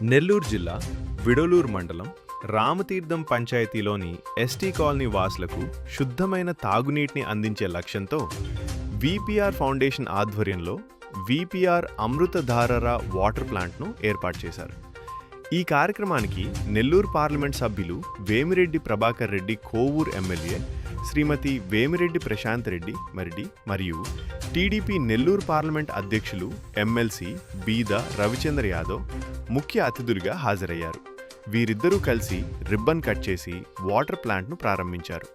నెల్లూరు జిల్లా విడోలూరు మండలం Ramatheertham పంచాయతీలోని ST colony వాసులకు శుద్ధమైన తాగునీటిని అందించే లక్ష్యంతో విపిఆర్ ఫౌండేషన్ ఆధ్వర్యంలో విపిఆర్ అమృతధారర వాటర్ ప్లాంట్ను ఏర్పాటు చేశారు. ఈ కార్యక్రమానికి నెల్లూరు పార్లమెంట్ సభ్యులు వేమిరెడ్డి ప్రభాకర్ రెడ్డి కోవూర్ ఎమ్మెల్యే శ్రీమతి వేమిరెడ్డి ప్రశాంత్ రెడ్డి మరిడి మరియు టీడీపీ నెల్లూరు పార్లమెంట్ అధ్యక్షులు ఎమ్మెల్సీ బీద రవిచంద్ర యాదవ్ ముఖ్య అతిథులుగా హాజరయ్యారు. వీరిద్దరూ కలిసి రిబ్బన్ కట్ చేసి వాటర్ ప్లాంట్ను ప్రారంభించారు.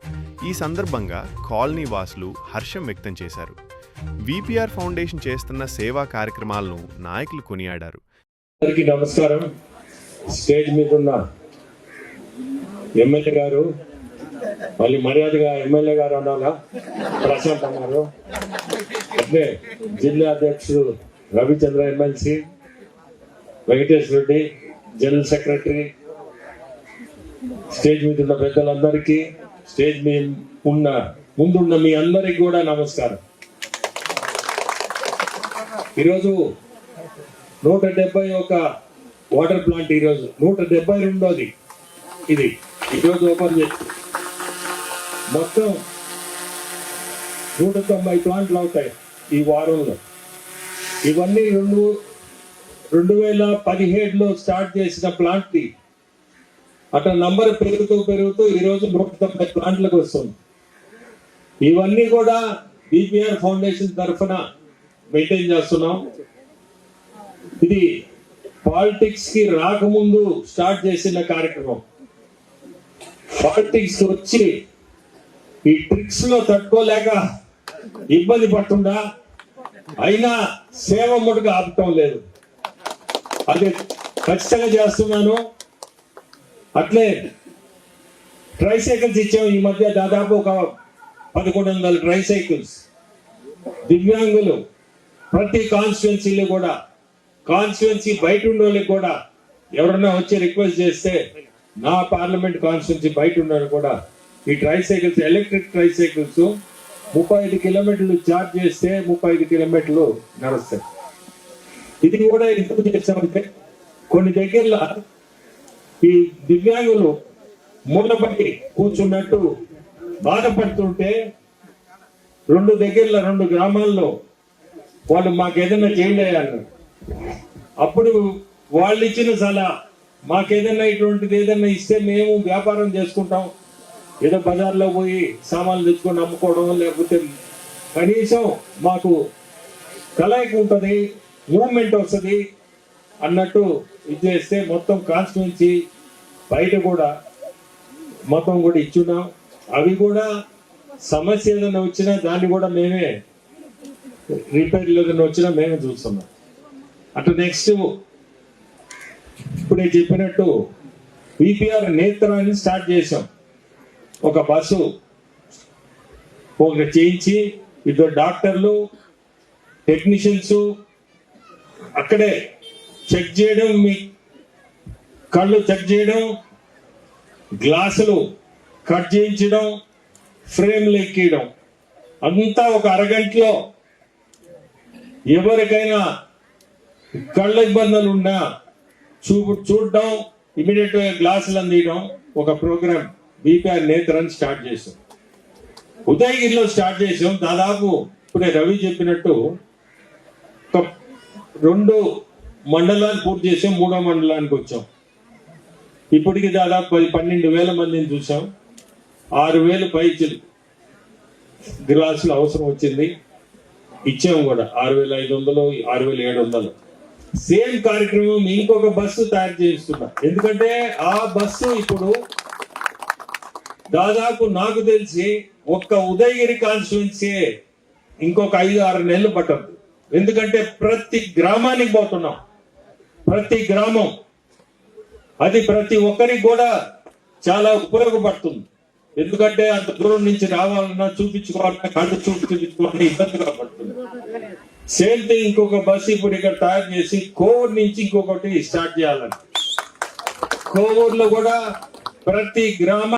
ఈ సందర్భంగా కాలనీ వాసులు హర్షం వ్యక్తం చేశారు. విపిఆర్ ఫౌండేషన్ చేస్తున్న సేవా కార్యక్రమాలను నాయకులు కొనియాడారు. అందరికీ నమస్కారం. స్టేజ్ మీద ఉన్న ఎమ్మెల్యే గారు మళ్ళీ మర్యాదగా ఎమ్మెల్యే గారు అనాలా ప్రశాంత్ అన్నారు. అట్లే జిల్లా అధ్యక్షుడు Ravichandra MLC Venkatesh Reddy general secretary stage మీద ఉన్న పెద్దలందరికీ స్టేజ్ మీద ఉన్న ముందున్న మీ అందరికి కూడా నమస్కారం. ఈరోజు నూట డెబ్బై ఒక వాటర్ ప్లాంట్ ఈరోజు నూట డెబ్బై రెండోది ఇది. ఈరోజు ఓపెన్ చేసి. మొత్తం నూట తొంభై ప్లాంట్లు అవుతాయి ఈ వారంలో. ఇవన్నీ రెండు రెండు వేల పదిహేడులో స్టార్ట్ చేసిన ప్లాంట్ అట్లా నంబర్ పెరుగుతూ పెరుగుతూ ఈరోజు నూట తొంభై ప్లాంట్లకు వస్తుంది. ఇవన్నీ కూడా బీపీఆర్ ఫౌండేషన్ తరఫున మెయింటైన్ చేస్తున్నాం. ఇది పాలిటిక్స్కి రాకముందు స్టార్ట్ చేసిన కార్యక్రమం. పాలిటిక్స్ వచ్చి ఈ ట్రిక్స్లో తట్టుకోలేక ఇబ్బంది పడుతుందా? అయినా సేవ ముడుగా ఆపటం లేదు. అది ఖచ్చితంగా చేస్తున్నాను. అట్లే ట్రైసైకిల్స్ ఇచ్చాము ఈ మధ్య దాదాపు ఒక పదకొండు వందల ట్రైసైకిల్స్ దివ్యాంగులు ప్రతి కాన్స్టిట్యున్సీలో కూడా కాన్స్టిట్యున్సీ బయట ఉన్న వాళ్ళకి కూడా ఎవరన్నా వచ్చి రిక్వెస్ట్ చేస్తే నా పార్లమెంట్ కాన్స్టిట్యున్సీ బయట ఉన్నారు కూడా ఈ ట్రైసైకిల్స్ ఎలక్ట్రిక్ ట్రైసైకిల్స్ ముప్పై ఐదు కిలోమీటర్లు చార్జ్ చేస్తే ముప్పై ఐదు కిలోమీటర్లు నడుస్తాయి. ఇది కూడా ఎందుకు చేస్తామంటే కొన్ని దగ్గరలో ఈ దివ్యాంగులు మూలపడి కూర్చున్నట్టు బాధపడుతుంటే రెండు దగ్గరలో రెండు గ్రామాల్లో వాళ్ళు మాకు ఏదైనా చేయండి అన్నారు. అప్పుడు వాళ్ళు ఇచ్చిన సలహా మాకేదైనా ఇటువంటిది ఏదైనా ఇస్తే మేము వ్యాపారం చేసుకుంటాం. ఏదో బజార్లో పోయి సామాన్లు తెచ్చుకొని అమ్ముకోవడం లేకపోతే కనీసం మాకు కలయిక ఉంటుంది మూవ్మెంట్ వస్తుంది అన్నట్టు ఇది చేస్తే మొత్తం కాన్స్టిట్యున్సీ బయట కూడా మొత్తం కూడా ఇచ్చున్నాం. అవి కూడా సమస్య ఏదైనా వచ్చినా దాన్ని కూడా మేమే రిపేర్ ఏదైనా వచ్చినా మేమే చూస్తున్నాం. అటు నెక్స్ట్ ఇప్పుడు చెప్పినట్టు విపిఆర్ నేత్రాన్ని స్టార్ట్ చేసాం ఒక బస్సు ఒక చేయించి ఇద్దరు డాక్టర్లు టెక్నీషియన్స్ అక్కడే చెక్ చేయడం మీ కళ్ళు చెక్ చేయడం గ్లాసులు కట్ చేయించడం ఫ్రేమ్లు ఎక్కియడం అంతా ఒక అరగంటలో ఎవరికైనా కళ్ళ ఇబ్బందులు ఉన్నా చూపు చూడడం ఇమీడియట్గా గ్లాసులు అందియడం ఒక ప్రోగ్రామ్ బీపీఆర్ నేత్రని స్టార్ట్ చేసాం ఉదయగిరిలో స్టార్ట్ చేసాం దాదాపు ఇప్పుడే రవి చెప్పినట్టు రెండు మండలాలు పూర్తి చేసాం మూడో మండలానికి వచ్చాం. ఇప్పటికి దాదాపు పది పన్నెండు వేల మందిని చూసాం. ఆరు వేలు పైచులు గ్లాసులు అవసరం వచ్చింది. ఇచ్చాము కూడా ఆరు వేల ఐదు వందలు ఆరు వేల ఏడు వందలు. సేమ్ కార్యక్రమం ఇంకొక బస్సు తయారు చేస్తున్నా ఎందుకంటే ఆ బస్సు ఇప్పుడు దాదాపు నాకు తెలిసి ఒక్క ఉదయగిరి కాన్స్టిట్యున్సీ ఇంకొక ఐదు ఆరు నెలలు పట్టద్దు ఎందుకంటే ప్రతి గ్రామానికి పోతున్నాం. ప్రతి గ్రామం. అది ప్రతి ఒక్కరికి కూడా చాలా ఉపయోగపడుతుంది. ఎందుకంటే అంత దూరం నుంచి రావాలన్నా చూపించుకోవాలన్నా కళ్ళు చూపించుకోవాలన్నా ఇబ్బందిగా పడుతుంది. సేమ్ థింగ్ ఇంకొక బస్సు ఇప్పుడు ఇక్కడ తయారు చేసి కోవూరు నుంచి ఇంకొకటి స్టార్ట్ చేయాలని కోవూరులో కూడా ప్రతి గ్రామ